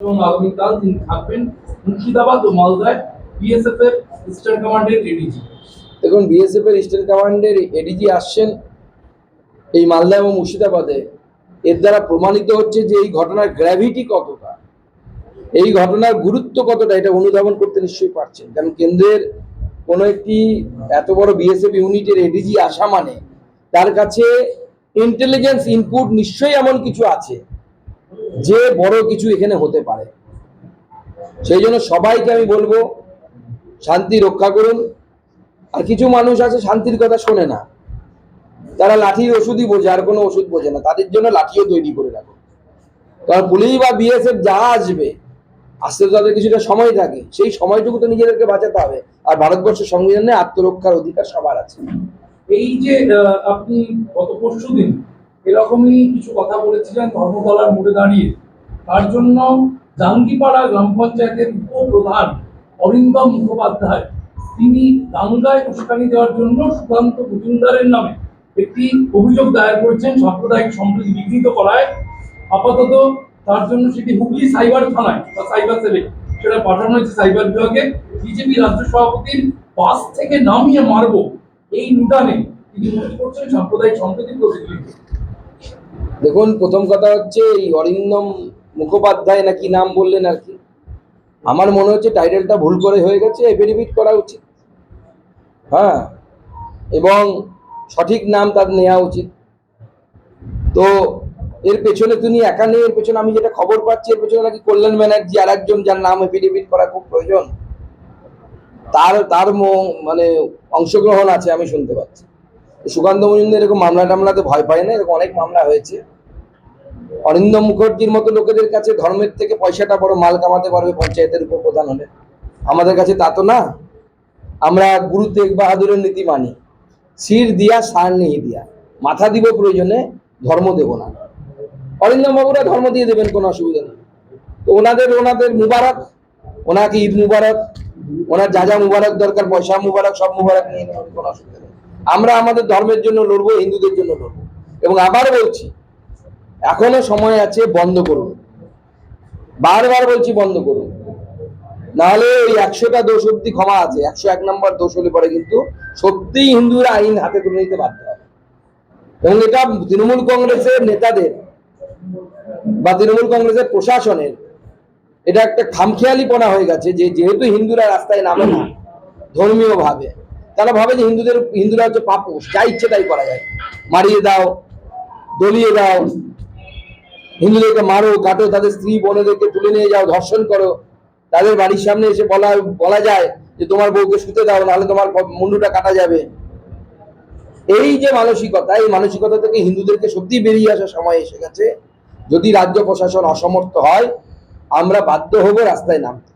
এবং আগামীকাল তিনি থাকবেন মুর্শিদাবাদ ও মালদায় বিএসএফ এর ইস্টার্ন কমান্ডের এডিজি দেখুন বিএসএফ এর ইস্টার্ন কমান্ডের এডিজি আসছেন এই মালদা এবং মুর্শিদাবাদে। এর দ্বারা প্রমাণিত হচ্ছে যে এই ঘটনার গ্র্যাভিটি কতটা। এই ঘটনার গুরুত্ব কতটা, এটা অনুধাবন করতে নিশ্চয়ই পারছেন। কারণ কেন্দ্রের কোনো একটি এত বড় বিএসএফ ইউনিটের এডিজি আসা মানে তার কাছে ইন্টেলিজেন্স ইনপুট নিশ্চয়ই এমন কিছু আছে। যে বড় কিছু এখানে হতে পারে। সেই জন্য সবাইকে আমি বলব, শান্তি রক্ষা করুন। আর কিছু মানুষ আছে শান্তির কথা শোনে না। তারা লাঠির ওষুধই বোঝে, আর কোনো ওষুধ বোঝে না। তাদের জন্য লাঠিও তৈরি করে রাখো। কারণ পুলিশ বা বিএসএফ যা আসবে, আসতে তো তাদের কিছুটা সময় থাকে। সেই সময়টুকু তো নিজেদেরকে বাঁচাতে হবে। আর ভারতবর্ষের সংবিধানে আত্মরক্ষার অধিকার সবার আছে। এই যে আপনি গত পরশু দিন এরকমই কিছু কথা বলেছিলেন ধর্মতলার মোড়ে দাঁড়িয়ে। তার জন্য জাঙ্গিপাড়া গ্রাম পঞ্চায়েতের উপপ্রধান অরিন্দম মুখোপাধ্যায়, তিনি দাঙ্গায় উস্কানি দেওয়ার জন্য সুকান্ত মজুমদারের নামে একটি অভিযোগ দায়ের করেছেন সাম্প্রদায়িক সম্প্রীতি বিঘ্নিত করায়। আপাতত তার জন্য সেটি হুগলি সাইবার থানায় বা সাইবার সেলে সেটা পাঠানো হয়েছে সাইবার বিভাগে। বিজেপি রাজ্য সভাপতির বাস থেকে নামিয়ে মারবো এই নিদানে তিনি মনে করছেন সাম্প্রদায়িক সম্প্রীতি প্রতিনিধি দেখুন, প্রথম কথা হচ্ছে এই অরিন্দম মুখোপাধ্যায় না কি নাম বললেন আর কি? আমার মনে হচ্ছে টাইটেলটা ভুল করে হয়ে গেছে এফিডেভিট করা উচিত। হ্যাঁ এবং সঠিক নাম তার নেওয়া উচিত। তো এর পেছনে তিনি একা নেই, এর পেছনে আমি যেটা খবর পাচ্ছি, এর পেছনে নাকি কল্যাণ ব্যানার্জি আর একজন যার নাম এফিডেভিট করা খুব প্রয়োজন। তার তার মানে অংশগ্রহণ আছে, আমি শুনতে পাচ্ছি। সুকান্ত মজুমদার এরকম মামলা টামলাতে ভয় পায় না, এরকম অনেক মামলা হয়েছে। অরিন্দম মুখার্জির মতো লোকেদের কাছে ধর্মের থেকে পয়সাটা বড় মাল কামাতে পারবে পঞ্চায়েতের উপর প্রধান হলে। আমাদের কাছে তা তো না। আমরা গুরু তেগ বাহাদুরের নীতি মানি। শির দিয়া, সার নেই দিয়া। মাথা দিব প্রয়োজনে, ধর্ম দেব না। অরিন্দম বাবুরা ধর্ম দিয়ে দেবেন, কোনো অসুবিধা নেই। তো ওনাদের ওনাদের মুবারক, ওনাকে ঈদ মুবারক, ওনার যা যা মুবারক দরকার, পয়সা মুবারক, সব মুবারক নিয়ে নেবেন, কোনো অসুবিধা নেই। আমরা আমাদের ধর্মের জন্য লড়বো, হিন্দুদের জন্য লড়বো। এবং আবার বলছি, এখনও সময় আছে, বন্ধ করুন। বারবার বলছি, বন্ধ করুন। নাহলে ওই একশোটা দোষ অব্দি ক্ষমা আছে। একশো এক নম্বর দোষ হলে পরে কিন্তু সত্যিই হিন্দুরা আইন হাতে তুলে নিতে বাধ্য হবে। এবং এটা তৃণমূল কংগ্রেসের নেতাদের বা তৃণমূল কংগ্রেসের প্রশাসনের, এটা একটা খামখেয়ালিপনা হয়ে গেছে যে যেহেতু হিন্দুরা রাস্তায় নামে না ধর্মীয় ভাবে তারা ভাবে যে হিন্দুদের, হিন্দুরা হচ্ছে পাপুষ যা ইচ্ছে তাই করা যায়। মারিয়ে দাও, দলিয়ে দাও, হিন্দুদেরকে মারো, কাটো, তাদের স্ত্রী, বোনেদেরকে তুলে নিয়ে যাও, ধর্ষণ করো। তাদের বাড়ির সামনে এসে বলা বলা যায় যে তোমার বউকে শুতে দাও, নাহলে তোমার মুন্ডুটা কাটা যাবে। এই যে মানসিকতা, এই মানসিকতা থেকে হিন্দুদেরকে সত্যি বেরিয়ে আসার সময় এসে গেছে। যদি রাজ্য প্রশাসন অসমর্থ হয়, আমরা বাধ্য হব রাস্তায় নামতে।